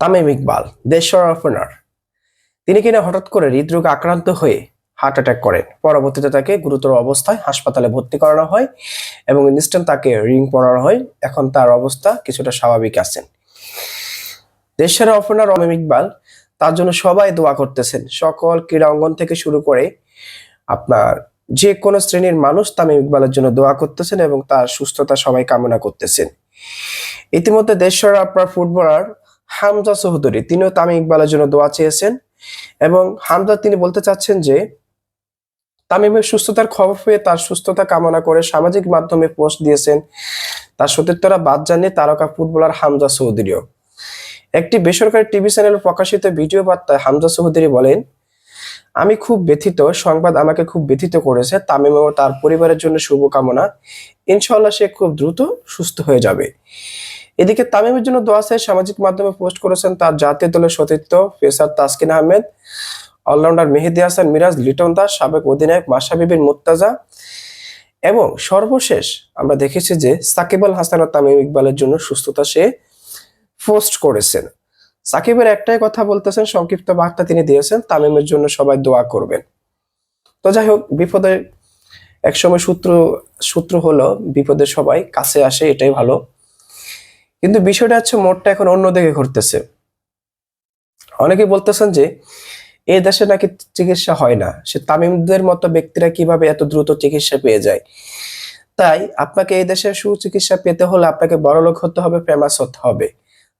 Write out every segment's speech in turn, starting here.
তামিম ইকবাল দেশের ওপেনার তিনি কিনা হঠাৎ করে হৃদরোগে আক্রান্ত হয়ে হার্ট অ্যাটাক করেন। পরবর্তীতে তাকে গুরুতর অবস্থায় হাসপাতালে ভর্তি করানো হয় এবং ইনস্ট্যান্ট তাকে রিং পরানো হয়। এখন তার অবস্থা কিছুটা স্বাভাবিক আছেন দেশের ওপেনার তামিম ইকবাল তার জন্য সবাই দোয়া করতেছেন। সকল ক্রীড়া অঙ্গন থেকে শুরু করে আপনার যে কোনো শ্রেণির মানুষ তামিম ইকবালের জন্য দোয়া করতেছেন এবং তার সুস্থতা সবাই কামনা করতেছেন। ইতিমধ্যে দেশের আপনার ফুটবলার হামজা চৌধুরী, তিনিও তামিম ইকবালের জন্য দোয়া চেয়েছেন এবং হামজা তিনি বলতে চাচ্ছেন যে, তামিমের সুস্থতার খবর পেয়ে তার সুস্থতা কামনা করে সামাজিক মাধ্যমে পোস্ট দিয়েছেন। তার সতীর্থরা বাদ জানিয়ে তারকা ফুটবলার হামজা চৌধুরীও। একটি বেসরকারি টিভি চ্যানেলে প্রকাশিত ভিডিও বার্তায় হামজা চৌধুরী বলেন, আমি খুব ব্যথিত, সংবাদ আমাকে খুব ব্যথিত করেছে, তামিম ও তার পরিবারের জন্য শুভকামনা। ইনশাল্লাহ সে খুব দ্রুত সুস্থ হয়ে যাবে। এদিকে তামিমের জন্য দোয়া চেয়ে সামাজিক মাধ্যমে পোস্ট করেছেন তার জাতীয় দলের সতীর্থ পেসার তাসকিন আহমেদ, অলরাউন্ডার মেহেদি হাসান, মিরাজ লিটন দাস, সাবেক অধিনায়ক মাসাবিবিন মুত্তাজা এবং সর্বশেষ আমরা দেখেছি যে সাকিব আল হাসান ও তামিম ইকবালের জন্য সুস্থতা সে পোস্ট করেছেন। সাকিবের একটাই কথা বলতেছেন, সংক্ষিপ্ত বার্তা তিনি দিয়েছেন, তামিমের জন্য সবাই দোয়া করবেন। তো যাই হোক, বিপদে একসময় সূত্র সূত্র হলো, বিপদে সবাই কাছে আসে, এটাই ভালো। কিন্তু বিষয়টা হচ্ছে মোটটা এখন অন্যদিকে ঘুরতেছে। অনেকে বলতেছেন যে এই দেশে নাকি চিকিৎসা হয় না। সে তামিমদের মতো ব্যক্তিরা কীভাবে এত দ্রুত চিকিৎসা পেয়ে যায়? তাই আপনাকে এই দেশে সুচিকিৎসা পেতে হলে আপনাকে বড়লোক হতে হবে ফেমাস হতে হবে।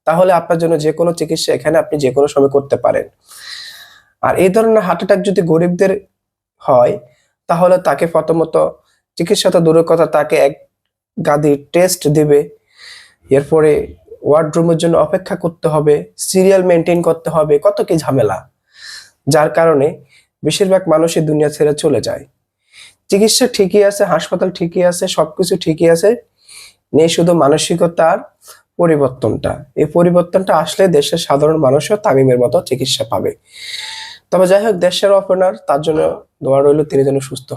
তাহলে আপনার জন্য যে কোনো চিকিৎসা এখানে আপনি যে কোনো সময় করতে পারেন। আর এই ধরনের হার্ট অ্যাটাক যদি গরিবদের হয়, তাহলে তাকে প্রথমত চিকিৎসা তো দূরের কথা, তাকে এক গাদি টেস্ট দিবে। এরপরে ওয়ার্ডরুমের জন্য অপেক্ষা করতে হবে, সিরিয়াল মেনটেন করতে হবে, কত কি ঝামেলা। যার কারণে বেশিরভাগ মানুষই দুনিয়া ছেড়ে চলে যায়। চিকিৎসা ঠিকই আছে, হাসপাতাল ঠিকই আছে, সবকিছু ঠিকই আছে, নেই শুধু মানসিকতার পরিবর্তনটা। এই পরিবর্তনটা আসলে দেশের সাধারণ মানুষও তামিমের মতো চিকিৎসা পাবে। তবে যাই হোক, দেশের ওপেনার তার জন্য দোয়া রইল, তিনি যেন সুস্থ।